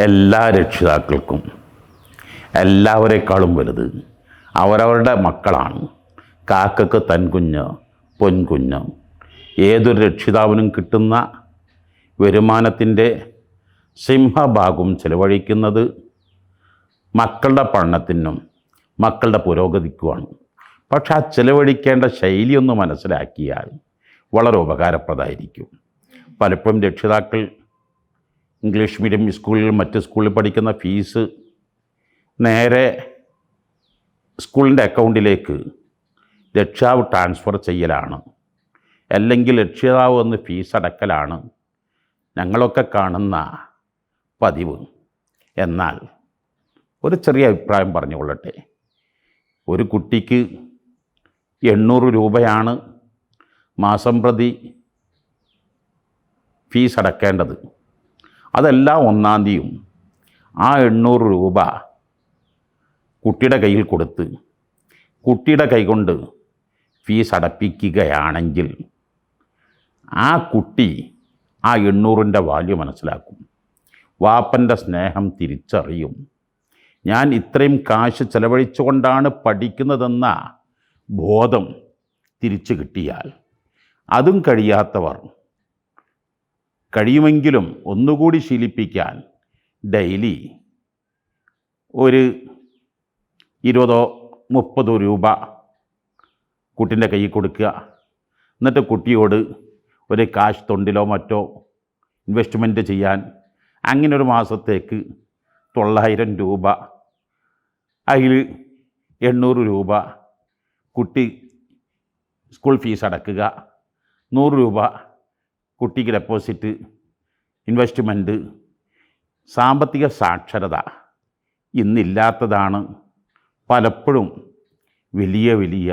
എല്ലാ രക്ഷിതാക്കൾക്കും എല്ലാവരെക്കാളും വലുത് അവരവരുടെ മക്കളാണ്. കാക്കക്ക് തൻകുഞ്ഞ് പൊൻകുഞ്ഞ്. ഏതൊരു രക്ഷിതാവിനും കിട്ടുന്ന വരുമാനത്തിന്റെ സിംഹഭാഗം ചിലവഴിക്കുന്നത് മക്കളുടെ പഠനത്തിനും മക്കളുടെ പുരോഗതിക്കുമാണ്. പക്ഷെ ആ ചിലവഴിക്കേണ്ട ശൈലിയൊന്ന് മനസ്സിലാക്കിയാൽ വളരെ ഉപകാരപ്രദമായിരിക്കും. പലപ്പോഴും രക്ഷിതാക്കൾ ഇംഗ്ലീഷ് മീഡിയം സ്കൂളിൽ മറ്റ് സ്കൂളിൽ പഠിക്കുന്ന ഫീസ് നേരെ സ്കൂളിന്റെ അക്കൗണ്ടിലേക്ക് രക്ഷാവ് ട്രാൻസ്ഫർ ചെയ്യലാണ്. അല്ലെങ്കിൽ രക്ഷിതാവ് വന്ന് ഫീസ് അടക്കലാണ്. ഞങ്ങളൊക്കെ കാണുന്ന പതിവ്. എന്നാൽ ഒരു ചെറിയ അഭിപ്രായം പറഞ്ഞുകൊള്ളട്ടെ. ഒരു കുട്ടിക്ക് എണ്ണൂറ് രൂപയാണ് മാസം പ്രതി ഫീസ് അടക്കേണ്ടത്. അതെല്ലാ ഒന്നാം തീയതിയും. ആ എണ്ണൂറ് രൂപ കുട്ടിയുടെ കയ്യിൽ കൊടുത്ത് കുട്ടിയുടെ കൈകൊണ്ട് ഫീസ് അടപ്പിക്കുകയാണെങ്കിൽ ആ കുട്ടി ആ എണ്ണൂറിന്റെ വാല്യൂ മനസ്സിലാക്കും. വാപ്പന്റെ സ്നേഹം തിരിച്ചറിയും. ഞാൻ ഇത്രയും കാശ് ചെലവഴിച്ചുകൊണ്ടാണ് പഠിക്കുന്നതെന്ന ബോധം തിരിച്ചു കിട്ടിയാൽ അതും കഴിയാത്തവർ കഴിയുമെങ്കിലും ഒന്നുകൂടി ശീലിപ്പിക്കാൻ ഡെയിലി ഒരു ഇരുപതോ മുപ്പതോ രൂപ കുട്ടിന്റെ കയ്യിൽ കൊടുക്കുക. എന്നിട്ട് കുട്ടിയോട് ഒരു കാശ് തൊണ്ടിലോ മറ്റോ ഇൻവെസ്റ്റ്മെന്റ് ചെയ്യാൻ അങ്ങനെ ഒരു മാസത്തേക്ക് തൊള്ളായിരം രൂപ അതിൽ എണ്ണൂറ് രൂപ കുട്ടി സ്കൂൾ ഫീസ് അടക്കുക. നൂറ് രൂപ കുട്ടിക്ക് ഡെപ്പോസിറ്റ് ഇൻവെസ്റ്റ്മെന്റ് സാമ്പത്തിക സാക്ഷരത ഇന്നില്ലാത്തതാണ് പലപ്പോഴും വലിയ വലിയ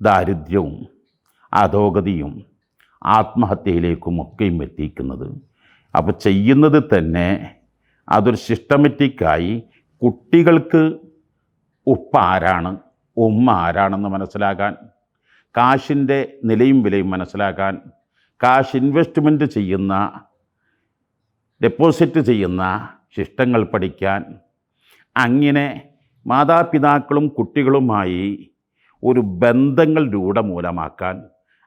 ദാരിദ്ര്യവും അധോഗതിയും ആത്മഹത്യയിലേക്കും ഒക്കെയും എത്തിക്കുന്നത്. അപ്പോൾ ചെയ്യുന്നത് തന്നെ അതൊരു സിസ്റ്റമാറ്റിക്കായി കുട്ടികൾക്ക് ഉപ്പ ആരാണ് ഉമ്മ ആരാണെന്ന് മനസ്സിലാക്കാൻ കാശിന്റെ നിലയും വിലയും മനസ്സിലാക്കാൻ കാശ് ഇൻവെസ്റ്റ്മെന്റ് ചെയ്യുന്ന ഡെപ്പോസിറ്റ് ചെയ്യുന്ന ശിഷ്ടങ്ങൾ പഠിക്കാൻ അങ്ങനെ മാതാപിതാക്കളും കുട്ടികളുമായി ഒരു ബന്ധങ്ങൾ രൂഢമൂലമാക്കാൻ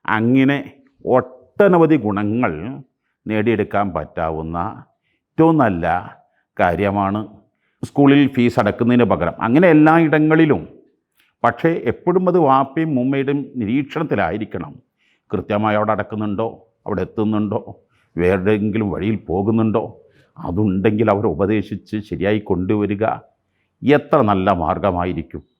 അങ്ങനെ ഒട്ടനവധി ഗുണങ്ങൾ നേടിയെടുക്കാൻ പറ്റാവുന്ന ഏറ്റവും നല്ല കാര്യമാണ് സ്കൂളിൽ ഫീസ് അടക്കുന്നതിന് പകരം. അങ്ങനെ എല്ലായിടങ്ങളിലും പക്ഷേ എപ്പോഴും അത് വാപ്പയും ഉമ്മയുടെയും നിരീക്ഷണത്തിലായിരിക്കണം. കൃത്യമായി അവിടെ അടക്കുന്നുണ്ടോ? അവിടെ എത്തുന്നുണ്ടോ? വേറെങ്കിലും വഴിയിൽ പോകുന്നുണ്ടോ? അതുണ്ടെങ്കിൽ അവരെ ഉപദേശിച്ച് ശരിയായി കൊണ്ടുവരിക. എത്ര നല്ല മാർഗമായിരിക്കും